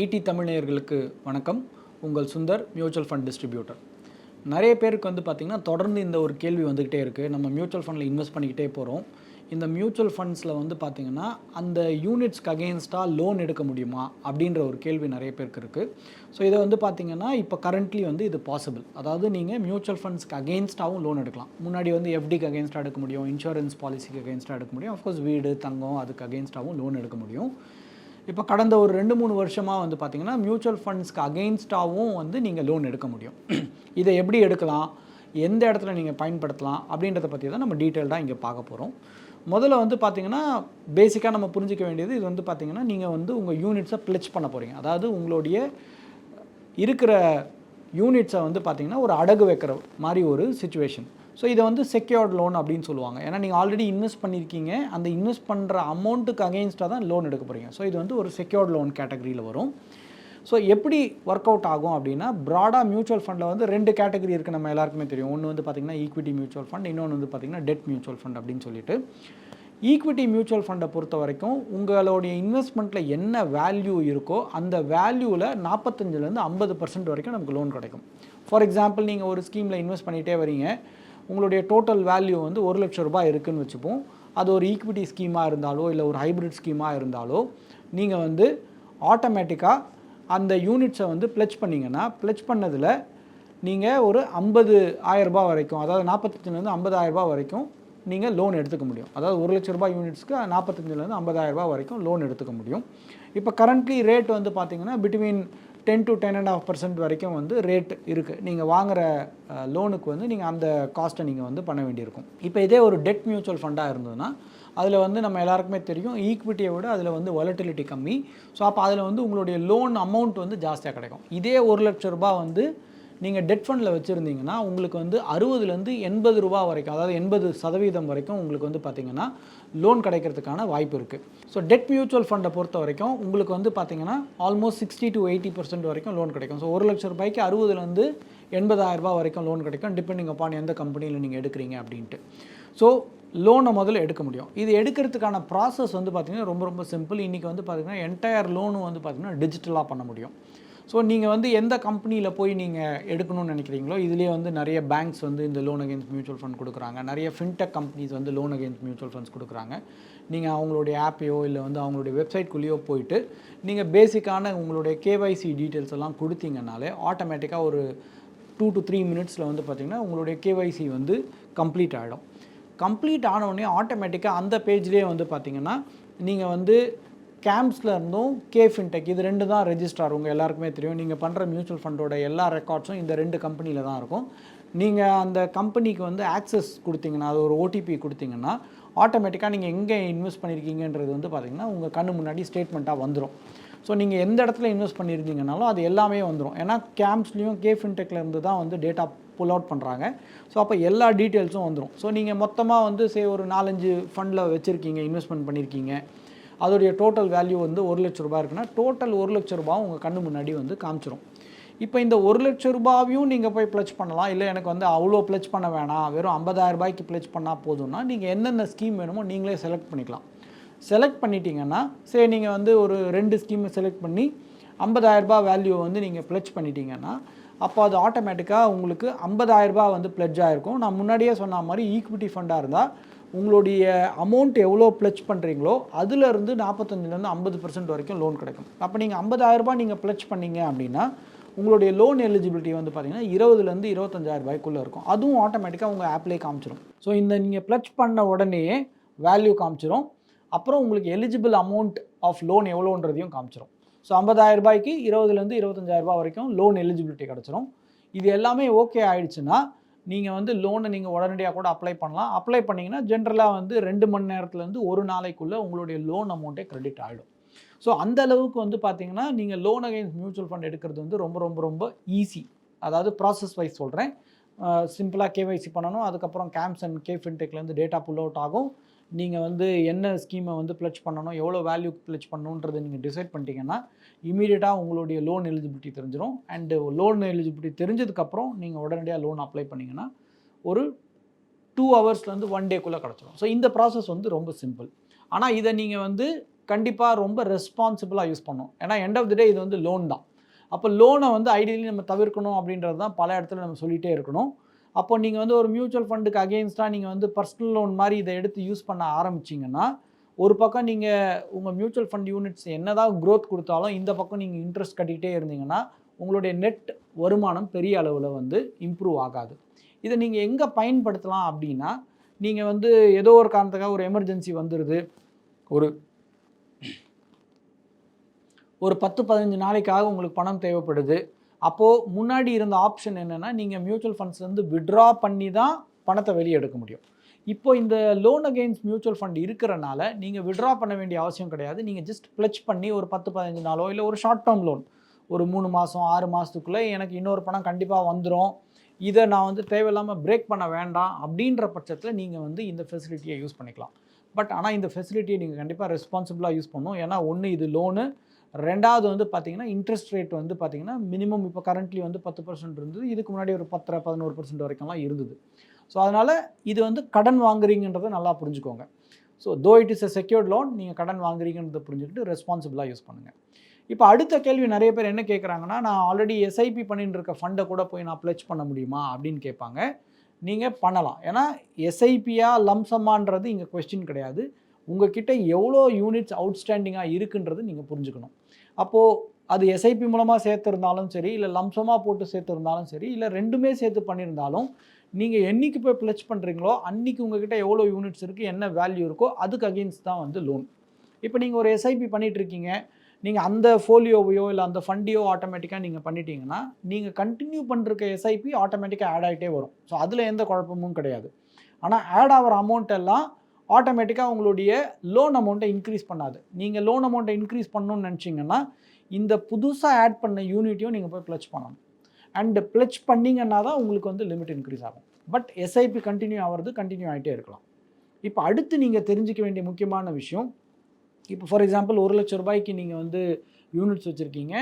ED தமிழ்நேயர்களுக்கு வணக்கம். உங்கள் Sundar mutual fund distributor நிறைய பேருக்கு வந்து பார்த்திங்கன்னா தொடர்ந்து இந்த ஒரு கேள்வி வந்துக்கிட்டே இருக்குது நம்ம மியூச்சுவல் ஃபண்டில் இன்வெஸ்ட் பண்ணிக்கிட்டே போகிறோம் இந்த மியூச்சுவல் ஃபண்ட்ஸில் வந்து பார்த்திங்கன்னா அந்த யூனிட்ஸ்க்கு அகெயின்ஸ்டாக லோன் எடுக்க முடியுமா? அப்படின்ற ஒரு கேள்வி நிறைய பேருக்கு இருக்குது ஸோ இதை வந்து பார்த்திங்கன்னா இப்போ கரண்ட்லி வந்து இது பாசிபிள் அதாவது நீங்கள் மியூச்சுவல் ஃபண்ட்ஸ்க்கு அகெயின்ஸ்டாகவும் லோன் எடுக்கலாம். முன்னாடி வந்து எஃப்டிக்கு அகெயின்ஸ்டாக எடுக்க முடியும். இன்சூரன்ஸ் பாலிசிக்கு அகெயின்ஸ்டாக எடுக்க முடியும். அஃப்கோர்ஸ் வீடு தங்கம் அதுக்கு அகெயின்ஸ்டாகவும் லோன் எடுக்க முடியும். இப்போ கடந்த ஒரு ரெண்டு மூணு வருஷமாக வந்து பார்த்தீங்கன்னா மியூச்சுவல் ஃபண்ட்ஸ்க்கு அகெயின்ஸ்டாகவும் வந்து நீங்கள் லோன் எடுக்க முடியும். இதை எப்படி எடுக்கலாம்? எந்த இடத்துல நீங்கள் பயன்படுத்தலாம்? அப்படின்றத பற்றி தான் நம்ம டீட்டெயில்டாக இங்கே பார்க்க போகிறோம் முதல்ல வந்து பார்த்தீங்கன்னா பேசிக்காக நம்ம புரிஞ்சிக்க வேண்டியது இது வந்து பார்த்தீங்கன்னா நீங்கள் வந்து உங்கள் யூனிட்ஸை பிளச் பண்ண போகிறீங்க அதாவது உங்களுடைய இருக்கிற யூனிட்ஸை வந்து பார்த்திங்கன்னா ஒரு அடகு வைக்கிற மாதிரி ஒரு சுச்சுவேஷன் ஸோ இதை வந்து செக்யூர்ட் லோன் அப்படின்னு சொல்லுவாங்க. ஏன்னா நீங்கள் ஆல்ரெடி இன்வெஸ்ட் பண்ணியிருக்கீங்க அந்த இன்வெஸ்ட் பண்ணுற அமௌண்ட்டுக்கு அகெயின்ஸ்டாக தான் லோன் எடுக்க போகிறீங்க ஸோ இது வந்து ஒரு செக்யூர்ட் லோன் கேட்டகரியில் வரும். ஸோ எப்படி ஒர்க் அவுட் ஆகும் அப்படின்னா ப்ராடாக மியூச்சுவல் ஃபண்டில் வந்து ரெண்டு கேட்டகரி இருக்குது நம்ம எல்லாருக்குமே தெரியும். ஒன்று வந்து பார்த்திங்கன்னா ஈக்விட்டி மியூச்சுவல் ஃபண்ட் இன்னொன்று வந்து பார்த்திங்கன்னா டெட் மியூச்சுவல் ஃபண்ட் அப்படின்னு சொல்லிட்டு. ஈக்விட்டி மியூச்சுவல் ஃபண்டை பொறுத்த வரைக்கும் உங்களுடைய இன்வெஸ்ட்மெண்ட்டில் என்ன வேல்யூ இருக்கோ அந்த வேல்யூவில் நாற்பத்தஞ்சிலேருந்து ஐம்பது பர்சன்ட் வரைக்கும் நமக்கு லோன் கிடைக்கும். ஃபார் எக்ஸாம்பிள் நீங்கள் ஒரு ஸ்கீமில் இன்வெஸ்ட் பண்ணிகிட்டே வரீங்க. உங்களுடைய டோட்டல் வேல்யூ வந்து ஒரு லட்ச ரூபாய் இருக்குன்னு வச்சுப்போம். அது ஒரு ஈக்விட்டி ஸ்கீமாக இருந்தாலோ இல்லை ஒரு ஹைப்ரிட் ஸ்கீமாக இருந்தாலோ நீங்கள் வந்து ஆட்டோமேட்டிக்காக அந்த யூனிட்ஸை வந்து ப்ளச் பண்ணிங்கன்னா ப்ளச் பண்ணதில் நீங்கள் ஒரு ஐம்பது ஆயரரூபா வரைக்கும் அதாவது நாற்பத்தஞ்சிலேருந்து ஐம்பதாயிரரூபா வரைக்கும் நீங்கள் லோன் எடுத்துக்க முடியும். அதாவது ஒரு லட்ச ரூபாய் யூனிட்ஸ்க்கு நாற்பத்தஞ்சிலேருந்து ஐம்பதாயிரரூபா வரைக்கும் லோன் எடுத்துக்க முடியும். இப்போ கரண்ட்லி ரேட் வந்து பார்த்தீங்கன்னா between ten to ten and half percent வரைக்கும் வந்து ரேட் இருக்குது நீங்கள் வாங்குகிற லோனுக்கு வந்து நீங்கள் அந்த காஸ்ட்டை நீங்கள் வந்து பண்ண வேண்டியிருக்கும். இப்போ இதே ஒரு டெட் மியூச்சுவல் ஃபண்டாக இருந்ததுன்னா அதில் வந்து நம்ம எல்லாருக்குமே தெரியும் ஈக்விட்டியை விட அதில் வந்து வாலட்டிலிட்டி கம்மி. ஸோ அப்போ அதில் வந்து உங்களுடைய லோன் அமௌண்ட் வந்து ஜாஸ்தியாக கிடைக்கும். இதே ஒரு லட்ச ரூபாய் வந்து நீங்கள் டெட் ஃபண்டில் வச்சுருந்தீங்கன்னா உங்களுக்கு வந்து அறுபதுலேருந்து எண்பது ரூபா வரைக்கும் அதாவது எண்பது சதவீதம் வரைக்கும் உங்களுக்கு வந்து பார்த்திங்கன்னா லோன் கிடைக்கிறதுக்கான வாய்ப்பு இருக்குது ஸோ டெட் மியூச்சுவல் ஃபண்டை பொறுத்த வரைக்கும் உங்களுக்கு வந்து பார்த்திங்கன்னா almost sixty to eighty percent வரைக்கும் லோன் கிடைக்கும். ஸோ ஒரு லட்ச ரூபாய்க்கு அறுபதுலேருந்து எண்பதாயிரம் ரூபா வரைக்கும் லோன் கிடைக்கும் டிபெண்டிங் அப்பான் எந்த கம்பெனியில் நீங்கள் எடுக்கிறீங்க அப்படின்ட்டு. ஸோ லோனை முதல்ல எடுக்க முடியும். இது எடுக்கிறதுக்கான ப்ராசஸ் வந்து பார்த்திங்கன்னா ரொம்ப ரொம்ப சிம்பிள் இன்றைக்கி வந்து பார்த்திங்கன்னா என்டையர் லோனும் வந்து பார்த்திங்கன்னா டிஜிட்டலாக பண்ண முடியும். ஸோ நீங்கள் வந்து எந்த கம்பெனியில் போய் நீங்கள் எடுக்கணும்னு நினைக்கிறீங்களோ இதுலேயே வந்து நிறைய பேங்க்ஸ் வந்து இந்த லோன் அகேன்ஸ்ட் மியூச்சுவல் ஃபண்ட் கொடுக்குறாங்க. நிறைய ஃபின்டெக் கம்பெனிஸ் வந்து லோன் அகேன்ஸ்ட் மியூச்சுவல் ஃபண்ட்ஸ் கொடுக்குறாங்க. நீங்கள் அவங்களுடைய ஆப்பையோ இல்லை வந்து அவங்களுடைய வெப்சைட்குள்ளேயோ போயிட்டு நீங்கள் பேசிக்கான உங்களுடைய கேவைசி டீட்டெயில்ஸ் எல்லாம் கொடுத்தீங்கனாலே ஆட்டோமேட்டிக்காக ஒரு டூ டு த்ரீ மினிட்ஸில் வந்து பார்த்திங்கன்னா உங்களுடைய கேவைசி வந்து கம்ப்ளீட் ஆகிடும் கம்ப்ளீட் ஆனவுடனே ஆட்டோமேட்டிக்காக அந்த பேஜ்லேயே வந்து பார்த்திங்கன்னா நீங்கள் வந்து கேம்ப்ஸில் இருந்தும் கே ஃபின்டெக் இது ரெண்டு தான் ரெஜிஸ்டார் உங்கள் எல்லாருக்குமே தெரியும். நீங்கள் பண்ணுற மியூச்சுவல் ஃபண்டோட எல்லா ரெக்கார்ட்ஸும் இந்த ரெண்டு கம்பெனியில் தான் இருக்கும். நீங்கள் அந்த கம்பெனிக்கு வந்து ஆக்சஸ் கொடுத்தீங்கன்னா அது ஒரு ஓடிபி கொடுத்தீங்கன்னா ஆட்டோமேட்டிக்காக நீங்கள் எங்கே இன்வெஸ்ட் பண்ணியிருக்கீங்கன்றது வந்து பார்த்திங்கன்னா உங்கள் கண்ணு முன்னாடி ஸ்டேட்மெண்ட்டாக வந்துடும் ஸோ நீங்கள் எந்த இடத்துல இன்வெஸ்ட் பண்ணியிருந்தீங்கனாலும் அது எல்லாமே வந்துடும் ஏன்னா கேம்ப்ஸ்லேயும் கே ஃபின்டெக்லேருந்து தான் வந்து டேட்டா புல் அவுட் பண்ணுறாங்க ஸோ அப்போ எல்லா டீட்டெயில்ஸும் வந்துடும் ஸோ நீங்கள் மொத்தமாக வந்து சே ஒரு நாலஞ்சு ஃபண்டில் வச்சுருக்கீங்க இன்வெஸ்ட்மெண்ட் பண்ணியிருக்கீங்க அதோடைய டோட்டல் வேல்யூ வந்து ஒரு லட்ச ரூபாய் இருக்குன்னா டோட்டல் ஒரு லட்ச ரூபாய் உங்கள் கண்ணு முன்னாடி வந்து காமிச்சிரும். இப்போ இந்த ஒரு லட்ச ரூபாயும் நீங்கள் போய் ப்ளச் பண்ணலாம். இல்லை எனக்கு வந்து அவ்வளோ ப்ளச் பண்ண வேணாம். வெறும் ஐம்பதாயிரம் ரூபாய்க்கு ப்ளச் பண்ணால் போதும்னா நீங்கள் என்னென்ன ஸ்கீம் வேணுமோ நீங்களே செலக்ட் பண்ணிக்கலாம். செலக்ட் பண்ணிட்டீங்கன்னா சரி நீங்கள் வந்து ஒரு ரெண்டு ஸ்கீமை செலக்ட் பண்ணி ஐம்பதாயிரரூபா வேல்யூவை வந்து நீங்கள் ப்ளச் பண்ணிட்டீங்கன்னா அப்போ அது ஆட்டோமேட்டிக்காக உங்களுக்கு ஐம்பதாயிரரூபா வந்து ப்ளட்ஜ் ஆகிருக்கும் நான் முன்னாடியே சொன்ன மாதிரி ஈக்விட்டி ஃபண்டாக இருந்தால் உங்களுடைய அமௌண்ட் எவ்வளோ ப்ளச் பண்ணுறீங்களோ அதுலேருந்து நாற்பத்தஞ்சிலேருந்து ஐம்பது பர்சன்ட் வரைக்கும் லோன் கிடைக்கும். அப்போ நீங்கள் ஐம்பதாயிரரூபா நீங்கள் ப்ளச் பண்ணீங்க அப்படின்னா உங்களுடைய லோன் எலிஜிபிலிட்டி வந்து பார்த்தீங்கன்னா இருபதுலேருந்து இருபத்தஞ்சாயிரம் ரூபாய்க்குள்ளே இருக்கும். அதுவும் ஆட்டோமேட்டிக்காக உங்கள் ஆப்லேயே காமிச்சிடும் ஸோ இந்த நீங்கள் ப்ளச் பண்ண உடனேயே வேல்யூ காமிச்சிரும். அப்புறம் உங்களுக்கு எலிஜிபிள் அமௌண்ட் ஆஃப் லோன் எவ்வளோன்றதையும் காமிச்சிரும். ஸோ ஐம்பதாயிரம் ரூபாய்க்கு இருபதுலேருந்து இருபத்தஞ்சாயிரரூபா வரைக்கும் லோன் எலிஜிபிலிட்டி கிடச்சிரும். இது எல்லாமே ஓகே ஆயிடுச்சுன்னா நீங்கள் வந்து லோனை நீங்கள் உடனடியாக கூட அப்ளை பண்ணலாம். அப்ளை பண்ணிங்கன்னா ஜென்ரலாக வந்து ரெண்டு மணி நேரத்துலேருந்து ஒரு நாளைக்குள்ளே உங்களுடைய லோன் அமௌண்ட்டே கிரெடிட் ஆகிடும் ஸோ அந்த அளவுக்கு வந்து பார்த்தீங்கன்னா நீங்கள் லோன் அகைன்ஸ் மியூச்சுவல் ஃபண்ட் எடுக்கிறது வந்து ரொம்ப ரொம்ப ரொம்ப ஈஸி அதாவது ப்ராசஸ் வைஸ் சொல்கிறேன் சிம்பிளாக கேவைசி பண்ணணும். அதுக்கப்புறம் கேம்ஸ் அண்ட் கே ஃபின்டெக்லேருந்து டேட்டா புல் அவுட் ஆகும். நீங்கள் வந்து என்ன ஸ்கீமை வந்து ப்ளச் பண்ணணும் எவ்வளோ வேல்யூ ப்ளச் பண்ணணுன்றதை நீங்கள் டிசைட் பண்ணிட்டீங்கன்னா இமீடியட்டாக உங்களுடைய லோன் எலிஜிபிலிட்டி தெரிஞ்சிடும் அண்டு லோன் எலிஜிபிலிட்டி தெரிஞ்சதுக்கப்புறம் நீங்கள் உடனடியாக லோன் அப்ளை பண்ணிங்கன்னா ஒரு டூ ஹவர்ஸ்லேருந்து ஒன் டேக்குள்ளே கிடச்சிடும் ஸோ இந்த ப்ராசஸ் வந்து ரொம்ப சிம்பிள் ஆனால் இதை நீங்கள் வந்து கண்டிப்பாக ரொம்ப ரெஸ்பான்சிபிளாக யூஸ் பண்ணணும். ஏன்னா எண்ட் ஆஃப் தி டே இது வந்து லோன் தான். அப்போ லோனை வந்து ஐடியலி நம்ம தவிர்க்கணும் அப்படின்றது தான் பல இடத்துல நம்ம சொல்லிகிட்டே இருக்கணும். அப்போ நீங்கள் வந்து ஒரு மியூச்சுவல் ஃபண்டுக்கு அகெயின்ஸ்டாக நீங்கள் வந்து பர்சனல் லோன் மாதிரி இதை எடுத்து யூஸ் பண்ண ஆரம்பிச்சிங்கன்னா ஒரு பக்கம் நீங்கள் உங்கள் மியூச்சுவல் ஃபண்ட் யூனிட்ஸ் என்னதான் க்ரோத் கொடுத்தாலும் இந்த பக்கம் நீங்கள் இன்ட்ரெஸ்ட் கட்டிக்கிட்டே இருந்தீங்கன்னா உங்களுடைய நெட் வருமானம் பெரிய அளவில் வந்து இம்ப்ரூவ் ஆகாது. இதை நீங்கள் எங்கே பயன்படுத்தலாம் அப்படின்னா நீங்கள் வந்து ஏதோ ஒரு காரணத்துக்காக ஒரு எமர்ஜென்சி வந்துடுது ஒரு ஒரு பத்து பதினஞ்சு நாளைக்காக உங்களுக்கு பணம் தேவைப்படுது. அப்போது முன்னாடி இருந்த ஆப்ஷன் என்னென்னா நீங்கள் மியூச்சுவல் ஃபண்ட்ஸ்லேருந்து விட்ரா பண்ணி தான் பணத்தை வெளியே எடுக்க முடியும். இப்போ இந்த லோன் அகெயின்ஸ்ட் மியூச்சுவல் ஃபண்ட் இருக்கிறனால நீங்கள் விட்ரா பண்ண வேண்டிய அவசியம் கிடையாது. நீங்கள் ஜஸ்ட் பிளச் பண்ணி ஒரு பத்து பதினஞ்சு நாளோ இல்லை ஒரு ஷார்ட் டேர்ம் லோன் ஒரு மூணு மாதம் ஆறு மாதத்துக்குள்ளே எனக்கு இன்னொரு பணம் கண்டிப்பாக வந்துடும் இதை நான் வந்து தேவையில்லாமல் பிரேக் பண்ண வேண்டாம் அப்படின்ற பட்சத்தில் நீங்கள் வந்து இந்த ஃபெசிலிட்டியை யூஸ் பண்ணிக்கலாம். பட் ஆனால் இந்த ஃபெசிலிட்டியை நீங்கள் கண்டிப்பாக ரெஸ்பான்சிபிளாக யூஸ் பண்ணணும். ஏன்னா ஒன்று இது லோனு ரெண்டாவது வந்து பார்த்தீங்கன்னா இன்ட்ரெஸ்ட் ரேட் வந்து பார்த்தீங்கன்னா மினிமம் இப்போ கரண்ட்லி வந்து பத்து பர்சன்ட் இருந்தது. இதுக்கு முன்னாடி ஒரு பத்தரை பதினோரு பர்சன்ட் வரைக்கும்லாம் இருந்தது. ஸோ அதனால் இது வந்து கடன் வாங்குறீங்கன்றதை நல்லா புரிஞ்சுக்கோங்க. So though it is a secured loan நீங்கள் கடன் வாங்குறீங்கன்றதை புரிஞ்சுக்கிட்டு ரெஸ்பான்சிபிளாக யூஸ் பண்ணுங்கள் இப்போ அடுத்த கேள்வி நிறைய பேர் என்ன கேட்குறாங்கன்னா நான் ஆல்ரெடி எஸ்ஐபி பண்ணிட்டு இருக்க ஃபண்டை கூட போய் நான் ப்ளச் பண்ண முடியுமா அப்படின்னு கேட்பாங்க. நீங்கள் பண்ணலாம். ஏன்னா எஸ்ஐபியா லம்சமான்றது இங்கே கொஸ்டின் கிடையாது. உங்ககிட்ட எவ்வளோ யூனிட்ஸ் அவுட்ஸ்டாண்டிங்காக இருக்குன்றது நீங்கள் புரிஞ்சுக்கணும். அப்போது அது எஸ்ஐபி மூலமாக சேர்த்துருந்தாலும் சரி இல்லை லம்சமாக போட்டு சேர்த்துருந்தாலும் சரி இல்லை ரெண்டுமே சேர்த்து பண்ணியிருந்தாலும் நீங்கள் என்னைக்கு போய் ப்ளச் பண்ணுறீங்களோ அன்றைக்கி உங்ககிட்ட எவ்வளோ யூனிட்ஸ் இருக்குது என்ன வேல்யூ இருக்கோ அதுக்கு அகெயின்ஸ்ட் தான் வந்து லோன் இப்போ நீங்கள் ஒரு எஸ்ஐபி பண்ணிகிட்ருக்கீங்க நீங்கள் அந்த ஃபோலியோவையோ இல்லை அந்த ஃபண்டையோ ஆட்டோமேட்டிக்காக நீங்கள் பண்ணிட்டீங்கன்னா நீங்கள் கண்டினியூ பண்ணுறக்க எஸ்ஐபி ஆட்டோமேட்டிக்காக ஆட் ஆகிட்டே வரும். ஸோ அதில் எந்த குழப்பமும் கிடையாது. ஆனால் ஆட் ஆகிற அமௌண்ட் எல்லாம் ஆட்டோமேட்டிக்காக உங்களுடைய லோன் அமௌண்ட்டை இன்க்ரீஸ் பண்ணாது. நீங்கள் லோன் அமௌண்ட்டை இன்க்ரீஸ் பண்ணணும்னு நினச்சிங்கன்னா இந்த புதுசாக ஆட் பண்ண யூனிட்டையும் நீங்கள் போய் ப்ளச் பண்ணணும். அண்ட் ப்ளச் பண்ணிங்கன்னா தான் உங்களுக்கு வந்து லிமிட் இன்க்ரீஸ் ஆகும். பட் எஸ்ஐபி கண்டினியூ ஆகிறது கண்டினியூ ஆகிட்டே இருக்கலாம். இப்போ அடுத்து நீங்கள் தெரிஞ்சிக்க வேண்டிய முக்கியமான விஷயம் இப்போ ஃபார் எக்ஸாம்பிள் ஒரு லட்ச ரூபாய்க்கு நீங்கள் வந்து யூனிட்ஸ் வச்சுருக்கீங்க.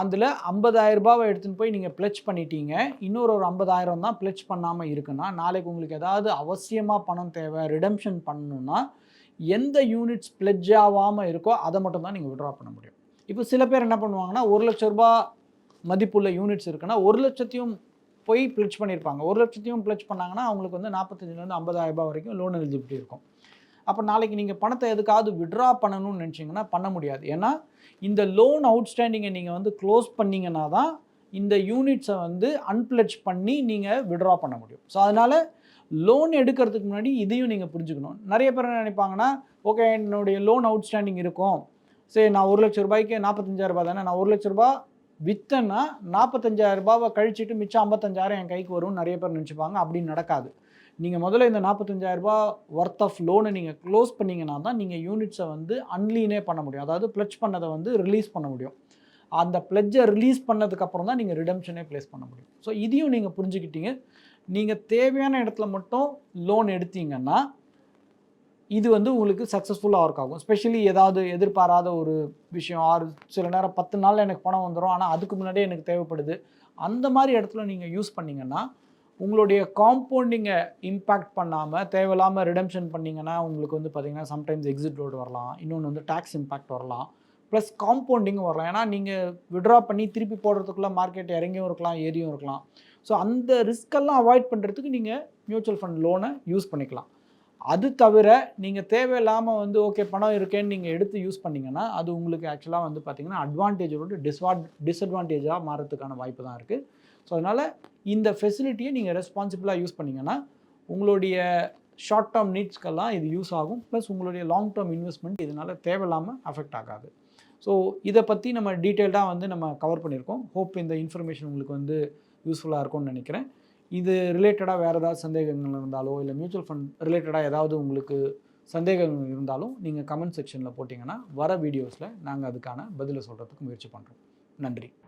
அதில் ஐம்பதாயிரம் ரூபாவை எடுத்துன்னு போய் நீங்கள் ப்ளச் பண்ணிட்டீங்க. இன்னொரு ஒரு ஐம்பதாயிரம் தான் ப்ளச் பண்ணாமல் இருக்குன்னா நாளைக்கு உங்களுக்கு ஏதாவது அவசியமாக பணம் தேவை ரிடம்ஷன் பண்ணணும்னா எந்த யூனிட்ஸ் பிளட்ஜ் ஆகாமல் இருக்கோ அதை மட்டும் தான் நீங்கள் விட்ரா பண்ண முடியும். இப்போ சில பேர் என்ன பண்ணுவாங்கன்னா ஒரு லட்ச ரூபா மதிப்புள்ள யூனிட்ஸ் இருக்குன்னா ஒரு லட்சத்தையும் போய் ப்ளச் பண்ணியிருப்பாங்க ஒரு லட்சத்தையும் ப்ளச் பண்ணாங்கன்னா அவங்களுக்கு வந்து நாற்பத்தஞ்சிலேருந்து ஐம்பதாயிரம் ரூபாய் வரைக்கும் லோன் எலிஜிபிலிட்டி இருக்கும். அப்போ நாளைக்கு நீங்கள் பணத்தை எதுக்காவது விட்ரா பண்ணணும்னு நினச்சிங்கன்னா பண்ண முடியாது. ஏன்னா இந்த லோன் அவுட்ஸ்டாண்டிங்கை நீங்கள் வந்து க்ளோஸ் பண்ணீங்கன்னா தான் இந்த யூனிட்ஸை வந்து அன்பிளச் பண்ணி நீங்கள் விட்ரா பண்ண முடியும். ஸோ அதனால் லோன் எடுக்கிறதுக்கு முன்னாடி இதையும் நீங்கள் புரிஞ்சுக்கணும். நிறைய பேர் என்ன நினைப்பாங்கன்னா ஓகே என்னுடைய லோன் அவுட்ஸ்டாண்டிங் இருக்கும். சரி நான் ஒரு லட்ச ரூபாய்க்கு நாற்பத்தஞ்சாயிரம் ரூபாய் தானே நான் ஒரு லட்ச ரூபாய் விற்றேன்னா நாற்பத்தஞ்சாயிரம் ரூபாவை கழிச்சிட்டு மிச்சம் ஐம்பத்தஞ்சாயிரம் என் கைக்கு வரும்னு நிறைய பேர் நினச்சிப்பாங்க. அப்படின்னு நடக்காது. நீங்கள் முதல்ல இந்த 45000 ரூபாய் ஒர்த் ஆஃப் லோனை நீங்கள் க்ளோஸ் பண்ணீங்கன்னா தான் நீங்கள் யூனிட்ஸை வந்து அன்லீனே பண்ண முடியும். அதாவது ப்ளச் பண்ணதை வந்து ரிலீஸ் பண்ண முடியும். அந்த பிளட்ஜை ரிலீஸ் பண்ணதுக்கப்புறம் தான் நீங்கள் ரிடம்ஷனே ப்ளேஸ் பண்ண முடியும். ஸோ இதையும் நீங்கள் புரிஞ்சுக்கிட்டீங்க. நீங்கள் தேவையான இடத்துல மட்டும் லோன் எடுத்தீங்கன்னா இது வந்து உங்களுக்கு சக்ஸஸ்ஃபுல்லாக ஒர்க் ஆகும். ஸ்பெஷலி ஏதாவது எதிர்பாராத ஒரு விஷயம். ஆறு சில நேரம் பத்து நாளில் எனக்கு பணம் வந்துடும் ஆனால் அதுக்கு முன்னாடியே எனக்கு தேவைப்படுது. அந்த மாதிரி இடத்துல நீங்கள் யூஸ் பண்ணீங்கன்னா உங்களுடைய காம்பவுண்டிங்கை இம்பேக்ட் பண்ணாமல் தேவையில்லாமல் ரிடம்ஷன் பண்ணிங்கன்னா உங்களுக்கு வந்து பார்த்திங்கன்னா சம்டைம்ஸ் எக்ஸிட் ரோடு வரலாம். இன்னொன்று வந்து டேக்ஸ் இம்பேக்ட் வரலாம். ப்ளஸ் காம்பவுண்டிங்கும் வரலாம். ஏன்னா நீங்கள் விட்ரா பண்ணி திருப்பி போடுறதுக்குள்ளே மார்க்கெட் இறங்கியும் இருக்கலாம் ஏறியும் இருக்கலாம். ஸோ அந்த ரிஸ்கெல்லாம் அவாய்ட் பண்ணுறதுக்கு நீங்கள் மியூச்சுவல் ஃபண்ட் லோனை யூஸ் பண்ணிக்கலாம். அது தவிர நீங்கள் தேவையில்லாமல் வந்து ஓகே பணம் இருக்கேன்னு நீங்கள் எடுத்து யூஸ் பண்ணிங்கன்னா அது உங்களுக்கு ஆக்சுவலாக வந்து பார்த்திங்கன்னா அட்வான்டேஜோட டிஸ்வாட் டிஸ்அட்வான்டேஜாக மாறதுக்கான வாய்ப்பு தான் இருக்குது ஸோ அதனால் இந்த ஃபெசிலிட்டியை நீங்கள் ரெஸ்பான்சிபிளாக யூஸ் பண்ணிங்கன்னா உங்களுடைய ஷார்ட் டேர்ம் நீட்ஸ்க்கெல்லாம் இது யூஸ் ஆகும். ப்ளஸ் உங்களுடைய லாங் டேர்ம் இன்வெஸ்ட்மெண்ட் இதனால் தேவையில்லாமல் அஃபெக்ட் ஆகாது. ஸோ இதை பற்றி நம்ம டீட்டெயில்டாக வந்து நம்ம கவர் பண்ணியிருக்கோம். ஹோப் இந்த இன்ஃபர்மேஷன் உங்களுக்கு வந்து யூஸ்ஃபுல்லாக இருக்கும்னு நினைக்கிறேன். இது ரிலேட்டடாக வேறு ஏதாவது சந்தேகங்கள் இருந்தாலோ இல்லை மியூச்சுவல் ஃபண்ட் ரிலேட்டடாக ஏதாவது உங்களுக்கு சந்தேகங்கள் இருந்தாலும் நீங்கள் கமெண்ட் செக்ஷனில் போட்டிங்கன்னா வர வீடியோஸில் நாங்கள் அதுக்கான பதிலை சொல்கிறதுக்கு முயற்சி பண்ணுறோம் நன்றி.